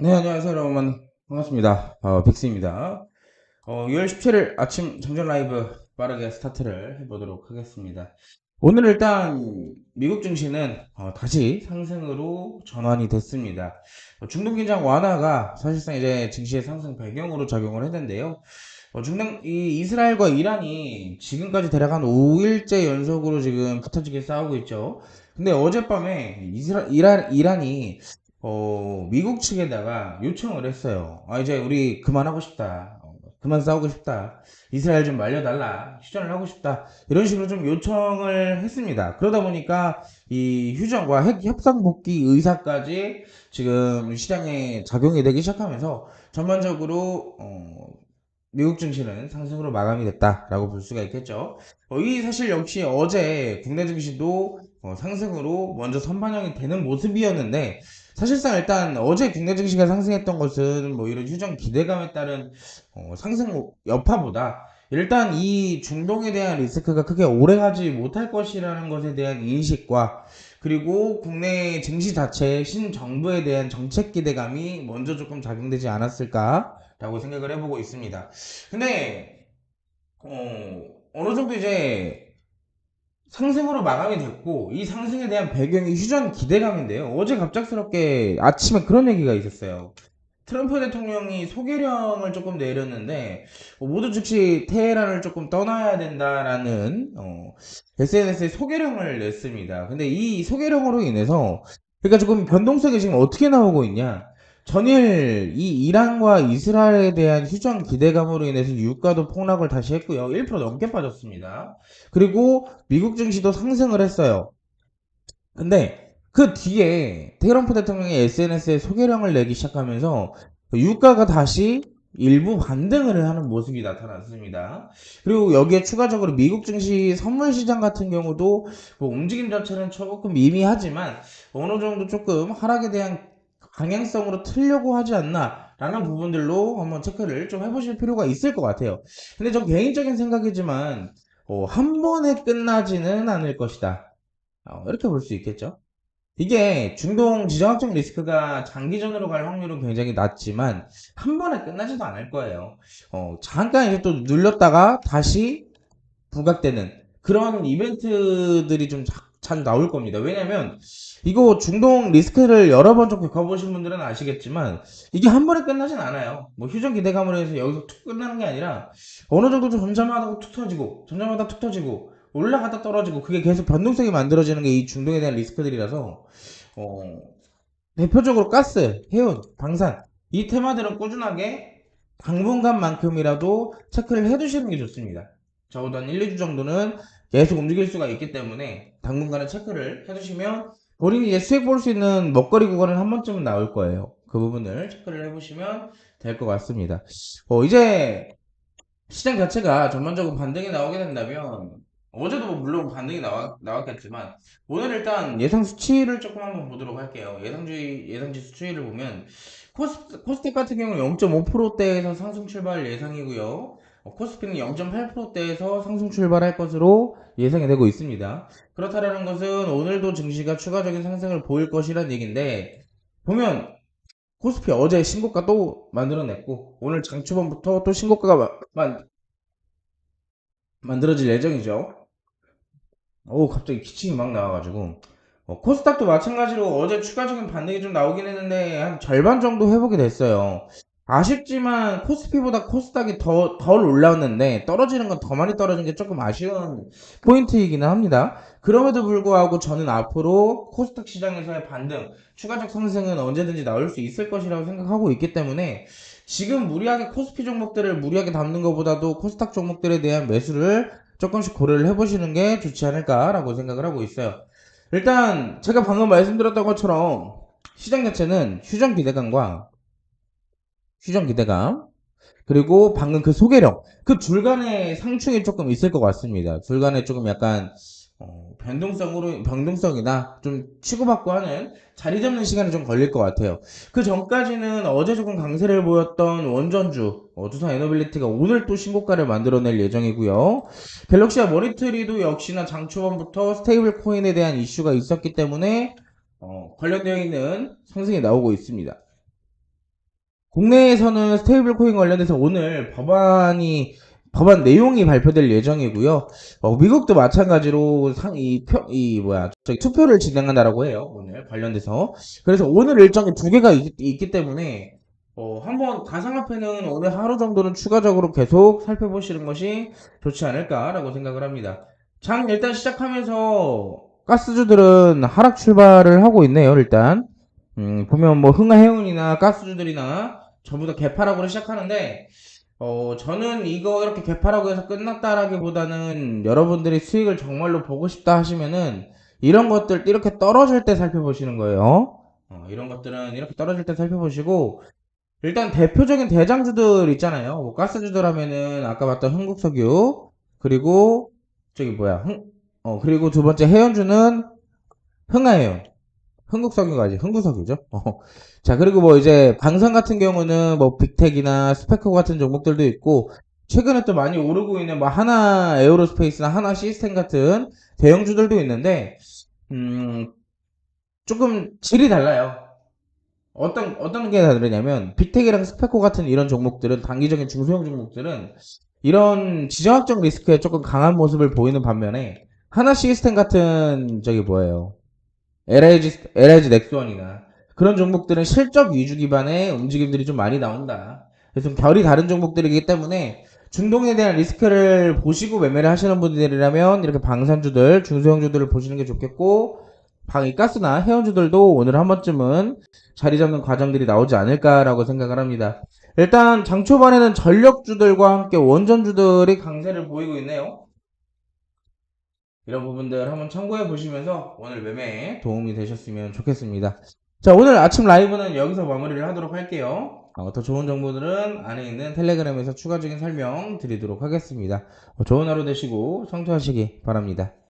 네, 안녕하세요, 여러분. 반갑습니다. 어, 빅스입니다. 어, 6월 17일 아침 정전 라이브 빠르게 스타트를 해보도록 하겠습니다. 오늘 일단 미국 증시는 어, 다시 상승으로 전환이 됐습니다. 어, 중동 긴장 완화가 사실상 이제 증시의 상승 배경으로 작용을 했는데요. 어, 중동 이 이스라엘과 이란이 지금까지 대략 한 5일째 연속으로 지금 붙어지게 싸우고 있죠. 근데 어젯밤에 이스라 이란 이란이 어, 미국 측에다가 요청을 했어요. 아, 이제 우리 그만하고 싶다. 어, 그만 싸우고 싶다. 이스라엘 좀 말려달라. 휴전을 하고 싶다. 이런 식으로 좀 요청을 했습니다. 그러다 보니까 이 휴전과 핵 협상 복귀 의사까지 지금 시장에 작용이 되기 시작하면서 전반적으로 어, 미국 증시는 상승으로 마감이 됐다라고 볼 수가 있겠죠. 어, 이 사실 역시 어제 국내 증시도 어, 상승으로 먼저 선반영이 되는 모습이었는데 사실상 일단 어제 국내 증시가 상승했던 것은 뭐 이런 휴전 기대감에 따른 어, 상승 여파보다 일단 이 중동에 대한 리스크가 크게 오래가지 못할 것이라는 것에 대한 인식과 그리고 국내 증시 자체의 신정부에 대한 정책 기대감이 먼저 조금 작용되지 않았을까라고 생각을 해보고 있습니다. 근데 어, 어느 정도 이제 상승으로 마감이 됐고 이 상승에 대한 배경이 휴전 기대감인데요. 어제 갑작스럽게 아침에 그런 얘기가 있었어요. 트럼프 대통령이 소개령을 조금 내렸는데 어, 모두 즉시 테헤란을 조금 떠나야 된다라는 어, SNS에 소개령을 냈습니다. 근데 이 소개령으로 인해서 그러니까 조금 변동성이 지금 어떻게 나오고 있냐? 전일 이 이란과 이스라엘에 대한 휴전 기대감으로 인해서 유가도 폭락을 다시 했고요. 1% 넘게 빠졌습니다. 그리고 미국 증시도 상승을 했어요. 근데 그 뒤에 트럼프 대통령이 SNS에 소개령을 내기 시작하면서 유가가 다시 일부 반등을 하는 모습이 나타났습니다. 그리고 여기에 추가적으로 미국 증시 선물 시장 같은 경우도 뭐 움직임 자체는 조금 미미하지만 어느 정도 조금 하락에 대한 방향성으로 틀려고 하지 않나 라는 부분들로 한번 체크를 좀 해보실 필요가 있을 것 같아요. 근데 전 개인적인 생각이지만 어, 한 번에 끝나지는 않을 것이다. 어, 이렇게 볼 수 있겠죠. 이게 중동 지정학적 리스크가 장기전으로 갈 확률은 굉장히 낮지만 한 번에 끝나지도 않을 거예요. 어, 잠깐 이제 또 눌렸다가 다시 부각되는 그런 이벤트들이 좀 자, 자 주 나올 겁니다. 왜냐면 이거 중동 리스크를 여러 번 좀 겪어보신 분들은 아시겠지만 이게 한 번에 끝나진 않아요. 뭐 휴전 기대감으로 해서 여기서 툭 끝나는 게 아니라 어느 정도 좀 점점하다 툭 터지고 점점하다 툭 터지고 올라갔다 떨어지고 그게 계속 변동성이 만들어지는 게 이 중동에 대한 리스크들이라서 어, 대표적으로 가스, 해운, 방산 이 테마들은 꾸준하게 당분간만큼이라도 체크를 해두시는 게 좋습니다. 적어도 한 1, 2주 정도는 계속 움직일 수가 있기 때문에 당분간은 체크를 해두시면 본인이 이제 수익 볼 수 있는 먹거리 구간은 한 번쯤은 나올 거예요. 그 부분을 체크를 해보시면 될 것 같습니다. 어, 이제 시장 자체가 전반적으로 반등이 나오게 된다면 어제도 뭐 물론 반등이 나왔, 나왔겠지만 오늘 일단 예상 수치를 조금 한번 보도록 할게요. 예상주의 예상지 수치를 보면 코스, 코스닥 같은 경우는 0.5%대에서 상승 출발 예상이고요. 어, 코스피는 0.8%대에서 상승 출발할 것으로 예상이 되고 있습니다. 그렇다라는 것은 오늘도 증시가 추가적인 상승을 보일 것이란 얘기인데 보면 코스피 어제 신고가 또 만들어냈고 오늘 장초반부터 또 신고가가 마- 만, 만들어질 예정이죠. 오 갑자기 기침이 막 나와가지고 어, 코스닥도 마찬가지로 어제 추가적인 반등이 좀 나오긴 했는데 한 절반 정도 회복이 됐어요. 아쉽지만 코스피보다 코스닥이 더, 덜 올랐는데 떨어지는 건 더 많이 떨어진 게 조금 아쉬운 포인트이기는 합니다. 그럼에도 불구하고 저는 앞으로 코스닥 시장에서의 반등, 추가적 상승은 언제든지 나올 수 있을 것이라고 생각하고 있기 때문에 지금 무리하게 코스피 종목들을 무리하게 담는 것보다도 코스닥 종목들에 대한 매수를 조금씩 고려를 해보시는 게 좋지 않을까라고 생각을 하고 있어요. 일단 제가 방금 말씀드렸던 것처럼 시장 자체는 휴전 기대감과 휴전 기대감 그리고 방금 그 소개령 그둘 간의 상충이 조금 있을 것 같습니다. 둘 간에 조금 약간 어, 변동성으로 변동성이나 좀 치고받고 하는 자리 잡는 시간이 좀 걸릴 것 같아요. 그 전까지는 어제 조금 강세를 보였던 원전주 어, 두산 에너빌리티가 오늘 또 신고가를 만들어낼 예정이고요. 갤럭시와 머니트리도 역시나 장 초반부터 스테이블 코인에 대한 이슈가 있었기 때문에 어, 관련되어 있는 상승이 나오고 있습니다. 국내에서는 스테이블 코인 관련해서 오늘 법안이 법안 내용이 발표될 예정이고요. 어, 미국도 마찬가지로 상, 이 표, 이 뭐야, 저기 투표를 진행한다라고 해요. 오늘 관련돼서. 그래서 오늘 일정이 두 개가 있, 기 때문에 어, 한번 가상화폐는 오늘 하루 정도는 추가적으로 계속 살펴보시는 것이 좋지 않을까라고 생각을 합니다. 장 일단 시작하면서 가스주들은 하락 출발을 하고 있네요. 일단 음, 보면 뭐 흥하해운이나 가스주들이나 전부 다 개파락으로 시작하는데 어, 저는 이거 이렇게 개파라고 해서 끝났다라기보다는 여러분들이 수익을 정말로 보고 싶다 하시면은 이런 것들 이렇게 떨어질 때 살펴보시는 거예요. 어, 이런 것들은 이렇게 떨어질 때 살펴보시고 일단 대표적인 대장주들 있잖아요. 뭐 가스주들 하면은 아까 봤던 흥국석유 그리고 저기 뭐야 흥, 어 그리고 두 번째 해연주는 흥하해연 흥국석유가지 흥국석유죠. 어. 자 그리고 뭐 이제 방산 같은 경우는 뭐 빅텍이나 스페커 같은 종목들도 있고 최근에 또 많이 오르고 있는 뭐 하나 에어로스페이스나 하나 시스템 같은 대형주들도 있는데 음 조금 질이 달라요. 어떤 어떤 게 다르냐면 빅텍이랑 스페코 같은 이런 종목들은 단기적인 중소형 종목들은 이런 지정학적 리스크에 조금 강한 모습을 보이는 반면에 하나 시스템 같은 저기 뭐예요? LIG LIG 넥스원이나 그런 종목들은 실적 위주 기반의 움직임들이 좀 많이 나온다. 그래서 좀 결이 다른 종목들이기 때문에 중동에 대한 리스크를 보시고 매매를 하시는 분들이라면 이렇게 방산주들, 중소형주들을 보시는 게 좋겠고 방이 가스나 해운주들도 오늘 한 번쯤은 자리 잡는 과정들이 나오지 않을까라고 생각을 합니다. 일단 장 초반에는 전력주들과 함께 원전주들이 강세를 보이고 있네요. 이런 부분들 한번 참고해 보시면서 오늘 매매에 도움이 되셨으면 좋겠습니다. 자, 오늘 아침 라이브는 여기서 마무리를 하도록 할게요. 어, 더 좋은 정보들은 안에 있는 텔레그램에서 추가적인 설명 드리도록 하겠습니다. 어, 좋은 하루 되시고 성투하시기 바랍니다.